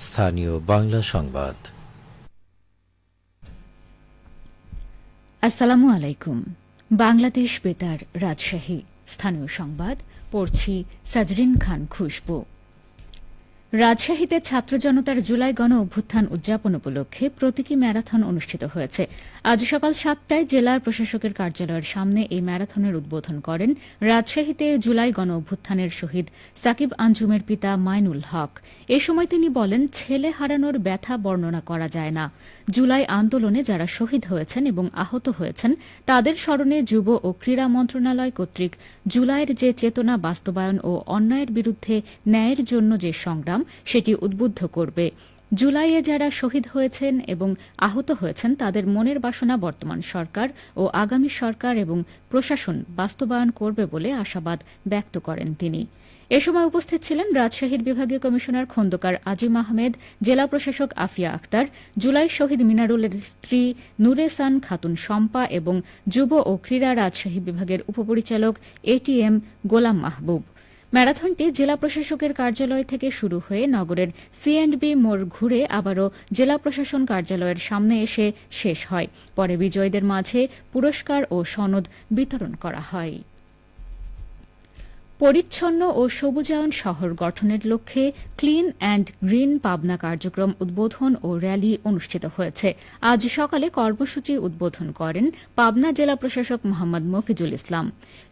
স্থানীয় বাংলা সংবাদ। আসসালামু আলাইকুম। বাংলাদেশ বেতার রাজশাহী। স্থানীয় সংবাদ পড়ছি সাজরিন খান খুশবু। রাজশাহীতে ছাত্র জনতার জুলাই গণ অভ্যুত্থান উদযাপন উপলক্ষে প্রতীকী ম্যারাথন অনুষ্ঠিত হয়েছে। আজ সকাল সাতটায় জেলার প্রশাসকের কার্যালয়ের সামনে এই ম্যারাথনের উদ্বোধন করেন রাজশাহীতে জুলাই গণ অভ্যুত্থানের শহীদ সাকিব আঞ্জুমের পিতা মাইনুল হক। এ সময় তিনি বলেন, ছেলে হারানোর ব্যথা বর্ণনা করা যায় না। জুলাই আন্দোলনে যারা শহীদ হয়েছেন এবং আহত হয়েছেন, তাদের স্মরণে যুব ও ক্রীড়া মন্ত্রণালয় কর্তৃক জুলাইয়ের যে চেতনা বাস্তবায়ন ও অন্যায়ের বিরুদ্ধে ন্যায়ের জন্য যে সংগ্রাম সেটি উদ্বুদ্ধ করবে। জুলাইয়ে যারা শহীদ হয়েছেন এবং আহত হয়েছেন, তাদের মনের বাসনা বর্তমান সরকার ও আগামী সরকার এবং প্রশাসন বাস্তবায়ন করবে বলে আশাবাদ ব্যক্ত করেন তিনি। এ সময় উপস্থিত ছিলেন রাজশাহীর বিভাগীয় কমিশনার খন্দকার আজিম আহমেদ, জেলা প্রশাসক আফিয়া আক্তার, জুলাই শহীদ মিনারুলের স্ত্রী নুরেসান খাতুন শম্পা এবং যুব ও ক্রীড়া রাজশাহী বিভাগের উপপরিচালক এটিএম গোলাম মাহবুব। ম্যারাথনটি জেলা প্রশাসকের কার্যালয় থেকে শুরু হয়ে নগরের সিএন্ডবি মোড় ঘুরে আবারও জেলা প্রশাসন কার্যালয়ের সামনে এসে শেষ হয়। পরে বিজয়ীদের মাঝে পুরস্কার ও সনদ বিতরণ করা হয়। পরিচ্ছন্ন ও সবুজায়ন শহর গঠনের লক্ষ্যে ক্লিন অ্যান্ড গ্রিন পাবনা কার্যক্রম উদ্বোধন ও র্যালি অনুষ্ঠিত হয়েছে। আজ সকালে কর্মসূচি উদ্বোধন করেন পাবনা জেলা প্রশাসক মোহাম্মদ মফিজুল ইসলাম।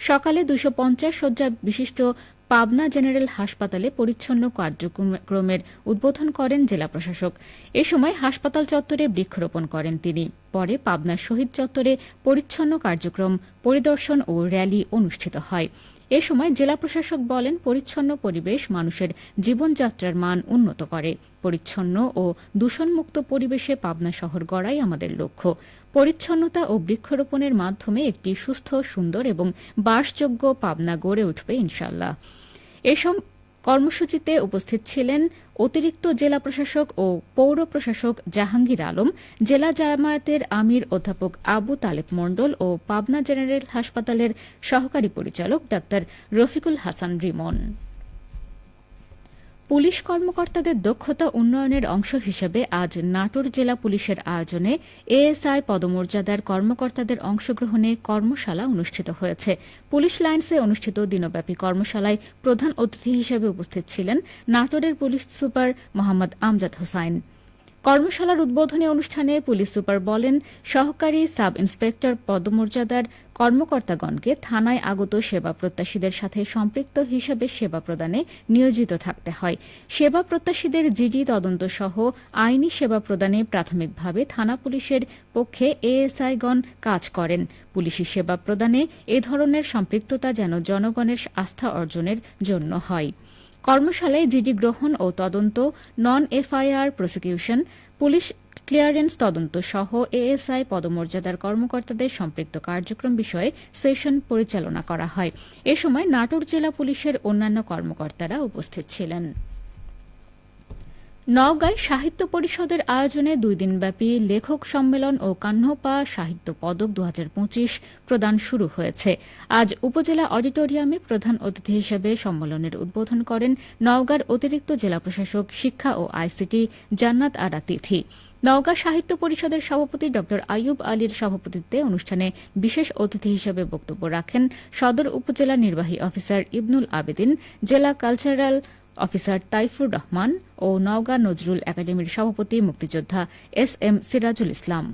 সকালে দুশো পঞ্চাশ শয্যা বিশিষ্ট পাবনা জেনারেল হাসপাতালে পরিচ্ছন্ন কার্যক্রমের উদ্বোধন করেন জেলা প্রশাসক। এ সময় হাসপাতাল চত্বরে বৃক্ষরোপণ করেন তিনি। পরে পাবনা শহীদ চত্বরে পরিচ্ছন্ন কার্যক্রম, পরিদর্শন ও র্যালি অনুষ্ঠিত হয়। এ সময় জেলা প্রশাসক বলেন, পরিচ্ছন্ন পরিবেশ মানুষের জীবনযাত্রার মান উন্নত করে। পরিচ্ছন্ন ও দূষণমুক্ত পরিবেশে পাবনা শহর গড়াই আমাদের লক্ষ্য। পরিচ্ছন্নতা ও বৃক্ষরোপণের মাধ্যমে একটি সুস্থ, সুন্দর এবং বাসযোগ্য পাবনা গড়ে উঠবে ইনশাল্লাহ এসব কর্মসূচিতে উপস্থিত ছিলেন অতিরিক্ত জেলা প্রশাসক ও পৌর প্রশাসক জাহাঙ্গীর আলম, জেলা জামায়াতের আমির অধ্যাপক আবু তালেব মণ্ডল ও পাবনা জেনারেল হাসপাতালের সহকারী পরিচালক ডা রফিকুল হাসান রিমন। পুলিশ কর্মকর্তাদের দক্ষতা উন্নয়নের অংশ হিসেবে আজ নাটোর জেলা পুলিশের আয়োজনে এএসআই পদমর্যাদার কর্মকর্তাদের অংশগ্রহণে কর্মশালা অনুষ্ঠিত হয়েছে। পুলিশ লাইন্সে অনুষ্ঠিত দিনব্যাপী কর্মশালায় প্রধান অতিথি হিসেবে উপস্থিত ছিলেন নাটোরের পুলিশ সুপার মোহাম্মদ আমজাদ হোসাইন। কর্মশালার উদ্বোধনী অনুষ্ঠানে পুলিশ সুপার বলেন, সহকারী সাব ইন্সপেক্টর পদমর্যাদার কর্মকর্তাগণকে থানায় আগত সেবা প্রত্যাশীদের সাথে সম্পৃক্ত হিসাবে সেবা প্রদানে নিয়োজিত থাকতে হয়। সেবা প্রত্যাশীদের জিডি তদন্ত সহ আইনি সেবা প্রদানে প্রাথমিকভাবে থানা পুলিশের পক্ষে এএসআইগণ কাজ করেন। পুলিশি সেবা প্রদানে এ ধরনের সম্পৃক্ততা যেন জনগণের আস্থা অর্জনের জন্য হয়। কর্মশালায় জিডি গ্রহণ ও তদন্ত non FIR prosecution police clearance তদন্ত সহ এএসআই পদমর্যাদার কর্মকর্তাদের সম্পৃক্ত কার্যক্রম বিষয়ে সেশন পরিচালনা করা হয়। এ সময় নাটোর জেলা পুলিশের অন্যান্য কর্মকর্তারা উপস্থিত ছিলেন। নওগাঁয় সাহিত্য পরিষদের আয়োজনে দুই দিনব্যাপী লেখক সম্মেলন ও কাহ্নপা সাহিত্য পদক দু হাজার পঁচিশ প্রদান শুরু হয়েছে। আজ উপজেলা অডিটোরিয়ামে প্রধান অতিথি হিসেবে সম্মেলনের উদ্বোধন করেন নওগাঁর অতিরিক্ত জেলা প্রশাসক, শিক্ষা ও আইসিটি জান্নাত আরা তিথি নওগাঁ সাহিত্য পরিষদের সভাপতি ড আয়ুব আলীর সভাপতিত্বে অনুষ্ঠানে বিশেষ অতিথি হিসেবে বক্তব্য রাখেন সদর উপজেলা নির্বাহী অফিসার ইবনুল আবেদিন, জেলা কালচারাল অফিসার তাইফুর রহমান ও নওগাঁ নজরুল একাডেমির সভাপতি মুক্তিযোদ্ধা এস এম সিরাজুল ইসলাম।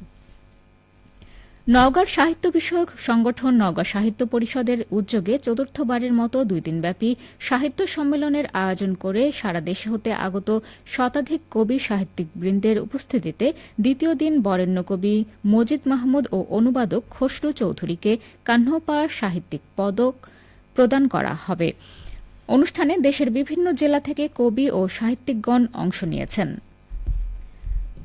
নওগাঁর সাহিত্য বিষয়ক সংগঠন নওগাঁ সাহিত্য পরিষদের উদ্যোগে চতুর্থবারের মতো দুই দিনব্যাপী সাহিত্য সম্মেলনের আয়োজন করে সারা দেশে হতে আগত শতাধিক কবি সাহিত্যিক বৃন্দের উপস্থিতিতে দ্বিতীয় দিন বরেণ্য কবি মজিদ মাহমুদ ও অনুবাদক খসরু চৌধুরীকে কাহ্নপা সাহিত্যিক পদক প্রদান করা হবে। অনুষ্ঠানে দেশের বিভিন্ন জেলা থেকে কবি ও সাহিত্যিকগণ অংশ নিয়েছেন।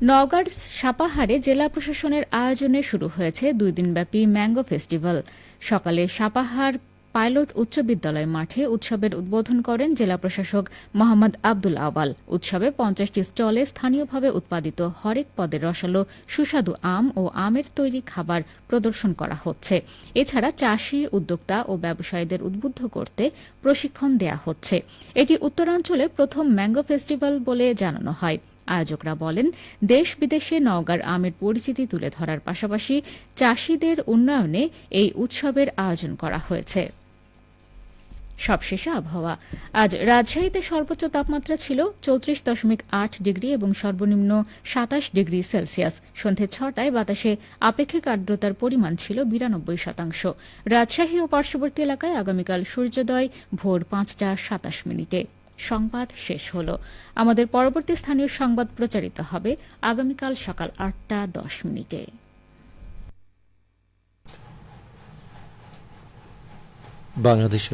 নওগাঁর সাপাহারে জেলা প্রশাসনের আয়োজনে শুরু হয়েছে দুই দিনব্যাপী ম্যাঙ্গো ফেস্টিভ্যাল। সকালে সাপাহার পাইলট উচ্চ বিদ্যালয় মাঠে উৎসবের উদ্বোধন করেন জেলা প্রশাসক মোহাম্মদ আব্দুল আওয়াল। উৎসবে পঞ্চাশটি স্টলে স্থানীয়ভাবে উৎপাদিত হরেক পদের রসালো, সুস্বাদু আম ও আমের তৈরি খাবার প্রদর্শন করা হচ্ছে। এছাড়া চাষি, উদ্যোক্তা ও ব্যবসায়ীদের উদ্বুদ্ধ করতে প্রশিক্ষণ দেয়া হচ্ছে। এটি উত্তরাঞ্চলে প্রথম ম্যাঙ্গো ফেস্টিভ্যাল বলে জানানো হয়। আয়োজকরা বলেন, দেশ বিদেশে নওগাঁর আমের পরিচিতি তুলে ধরার পাশাপাশি চাষিদের উন্নয়নে এই উৎসবের আয়োজন করা হয়েছে। সবশেষে আবহাওয়া। আজ রাজশাহীতে সর্বোচ্চ তাপমাত্রা ছিল চৌত্রিশ দশমিক আট ডিগ্রি এবং সর্বনিম্ন সাতাশ ডিগ্রি সেলসিয়াস। সন্ধে ছটায় বাতাসে আপেক্ষিক আর্দ্রতার পরিমাণ ছিল বিরানব্বই শতাংশ। রাজশাহী ও পার্শ্ববর্তী এলাকায় আগামীকাল সূর্যোদয়, ভোর পাঁচটা সাতাশ মিনিটে। সংবাদ শেষ হল। আমাদের পরবর্তী স্থানীয় সংবাদ প্রচারিত হবে আগামীকাল সকাল আটটা দশ মিনিটে। বাংলাদেশ